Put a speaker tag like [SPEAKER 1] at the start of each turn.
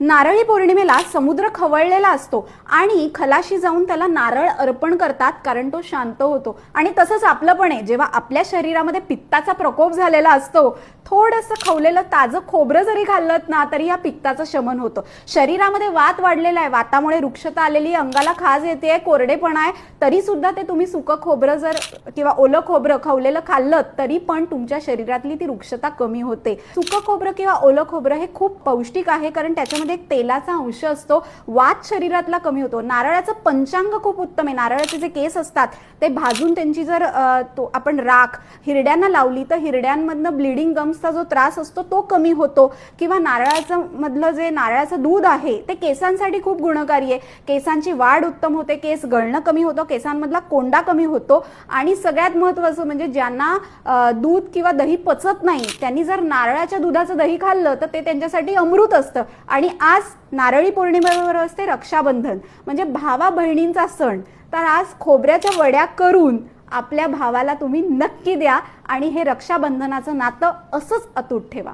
[SPEAKER 1] नारळी पौर्णिमेला समुद्र खवळलेला असतो आणि खलाशी जाऊन त्याला नारळ अर्पण करतात कारण तो शांत होतो. आणि तसंच आपलं पण आहे. जेव्हा आपल्या शरीरामध्ये पित्ताचा प्रकोप झालेला असतो थोडंसं खवलेलं ताजं खोबरं जरी घालत ना तरी या पित्ताचं शमन होतं. शरीरामध्ये वात वाढलेला आहे. वातामुळे वृक्षता आलेली आहे, अंगाला खाज येते कोरडेपणा आहे. तरी सुद्धा ते तुम्ही सुकं खोबरं जर किंवा ओलं खोबरं खवलेलं खाल्लं तरी पण तुमच्या शरीरातली ती वृक्षता कमी होते. सुकं खोबरं किंवा ओलं खोबरं हे खूप पौष्टिक आहे कारण त्याच्यामध्ये एक तेलाचा अंश असतो. वात शरीरातला कमी होतो. नारळाचं पंचांग खूप उत्तम आहे. नारळाचे जे केस असतात ते भाजून त्यांची जर तो आपण राख हिरड्यांना लावली तर हिरड्यांमधनं ब्लिडिंग गम्सचा जो त्रास असतो तो कमी होतो. किंवा नारळाचं मधलं जे नारळाचं दूध आहे ते केसांसाठी खूप गुणकारी आहे. केसांची वाढ उत्तम होते. केस गळणं कमी होतं. केसांमधला कोंडा कमी होतो. आणि सगळ्यात महत्त्वाचं म्हणजे ज्यांना दूध किंवा दही पचत नाही त्यांनी जर नारळाच्या दुधाचं दही खाल्लं तर ते त्यांच्यासाठी अमृत असतं. आणि आज नारळी पौर्णिमेबरोबर असते रक्षाबंधन. म्हणजे भावा बहिणींचा सण. तर आज खोबऱ्याच्या वड्या करून आपल्या भावाला तुम्ही नक्की द्या आणि हे रक्षाबंधनाचं नातं असंच अतूट ठेवा.